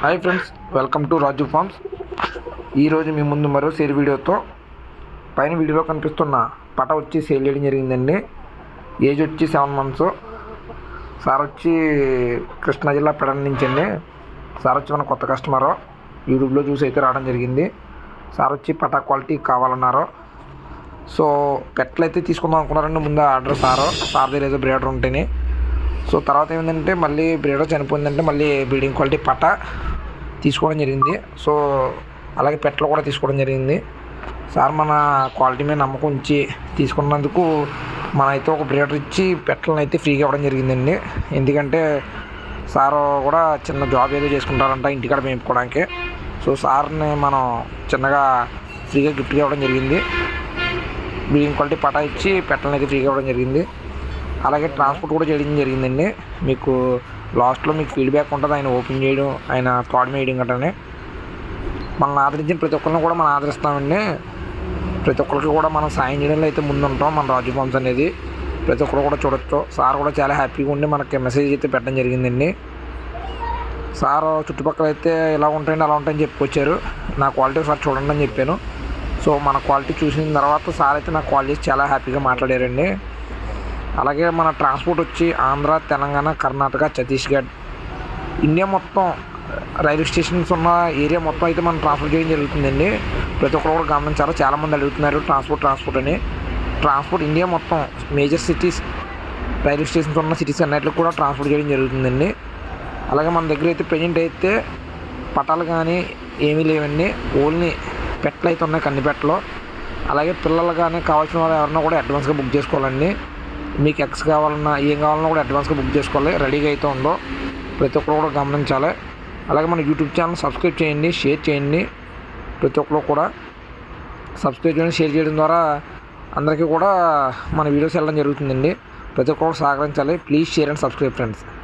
Hi friends welcome to Raju farms ఈరోజు మీ ముందు మరో సేల్ వీడియోతో పైన వీడియోలో కనిపిస్తున్న పట వచ్చి సేల్ చేయడం జరిగిందండి. ఏజ్ వచ్చి సెవెన్ మంత్స్ సార్ వచ్చి కృష్ణా జిల్లా పెడల నుంచి అండి. సార్ వచ్చి మన కొత్త కస్టమరు యూట్యూబ్లో చూసి అయితే రావడం జరిగింది. సార్ వచ్చి పటా క్వాలిటీ కావాలన్నారు. సో పెట్లు అయితే తీసుకుందాం అనుకున్నారండి ముందు ఆర్డర్ సారు సార్ దగ్గర ఏదో బ్రేడర్ ఉంటేనే. సో తర్వాత ఏమైందంటే మళ్ళీ బ్రీడర్ చనిపోయిందంటే మళ్ళీ బ్రీడింగ్ క్వాలిటీ పట తీసుకోవడం జరిగింది. సో అలాగే పెట్టలు కూడా తీసుకోవడం జరిగింది. సార్ మన క్వాలిటీ మీద నమ్మకం ఉంచి తీసుకున్నందుకు మన అయితే ఒక బ్రీడర్ ఇచ్చి పెట్టలను అయితే ఫ్రీగా ఇవ్వడం జరిగిందండి. ఎందుకంటే సార్ కూడా చిన్న జాబ్ ఏదో చేసుకుంటారంట ఇంటికాడ మేపుకోవడానికి. సో సార్ని మనం చిన్నగా ఫ్రీగా గిఫ్ట్గా ఇవ్వడం జరిగింది. బ్రీడింగ్ క్వాలిటీ పటా ఇచ్చి పెట్టలను అయితే ఫ్రీగా ఇవ్వడం జరిగింది. అలాగే ట్రాన్స్పోర్ట్ కూడా చేయడం జరిగిందండి. మీకు లాస్ట్లో మీకు ఫీడ్బ్యాక్ ఉంటుంది ఆయన ఓపెన్ చేయడం ఆయన థాడ్ వేయడం గట్రనే. మనల్ని ఆదరించిన ప్రతి ఒక్కరిని కూడా మనం ఆదరిస్తామండి. ప్రతి ఒక్కరికి కూడా మనం సాయం చేయడంలో అయితే ముందుంటాం మన రాజు అనేది. ప్రతి ఒక్కరు కూడా చూడొచ్చు. సార్ కూడా చాలా హ్యాపీగా ఉండి మనకి మెసేజ్ అయితే పెట్టడం జరిగిందండి. సార్ చుట్టుపక్కల అయితే ఇలా ఉంటాయండి అలా ఉంటాయని చెప్పుకొచ్చారు నా క్వాలిటీ సార్ చూడండి అని చెప్పాను. సో మన క్వాలిటీ చూసిన తర్వాత సార్ అయితే నా క్వాలిటీ చేసి చాలా హ్యాపీగా మాట్లాడారండి. అలాగే మన ట్రాన్స్పోర్ట్ వచ్చి ఆంధ్ర తెలంగాణ కర్ణాటక ఛత్తీస్గఢ్ ఇండియా మొత్తం రైల్వే స్టేషన్స్ ఉన్న ఏరియా మొత్తం అయితే మనం ట్రాన్స్పోర్ట్ చేయడం జరుగుతుందండి. ప్రతి ఒక్కరు కూడా గమనించారు? చాలామంది అడుగుతున్నారు ట్రాన్స్పోర్ట్ ట్రాన్స్పోర్ట్ అని. ట్రాన్స్పోర్ట్ ఇండియా మొత్తం మేజర్ సిటీస్ రైల్వే స్టేషన్స్ ఉన్న సిటీస్ అన్నిటికి కూడా ట్రాన్స్పోర్ట్ చేయడం జరుగుతుందండి. అలాగే మన దగ్గర అయితే ప్రజెంట్ అయితే పటాలు కానీ ఏమీ లేవండి. ఓన్లీ పెట్టలు అయితే ఉన్నాయి కంది పెట్టలు అలాగే పిల్లలు కానీ కావాల్సిన వాళ్ళు ఎవరన్నా కూడా అడ్వాన్స్గా బుక్ చేసుకోవాలండి. మీకు ఎక్స్ కావాలన్నా ఏం కావాలన్నా కూడా అడ్వాన్స్గా బుక్ చేసుకోవాలి. రెడీగా అయితే ఉందో ప్రతి ఒక్కరు కూడా గమనించాలి. అలాగే మన యూట్యూబ్ ఛానల్ సబ్స్క్రైబ్ చేయండి షేర్ చేయండి. ప్రతి ఒక్కరు కూడా సబ్స్క్రైబ్ చేయండి షేర్ చేయడం ద్వారా అందరికీ కూడా మన వీడియోస్ వెళ్ళడం జరుగుతుందండి. ప్రతి ఒక్కరు సహకరించాలి. Please share and subscribe friends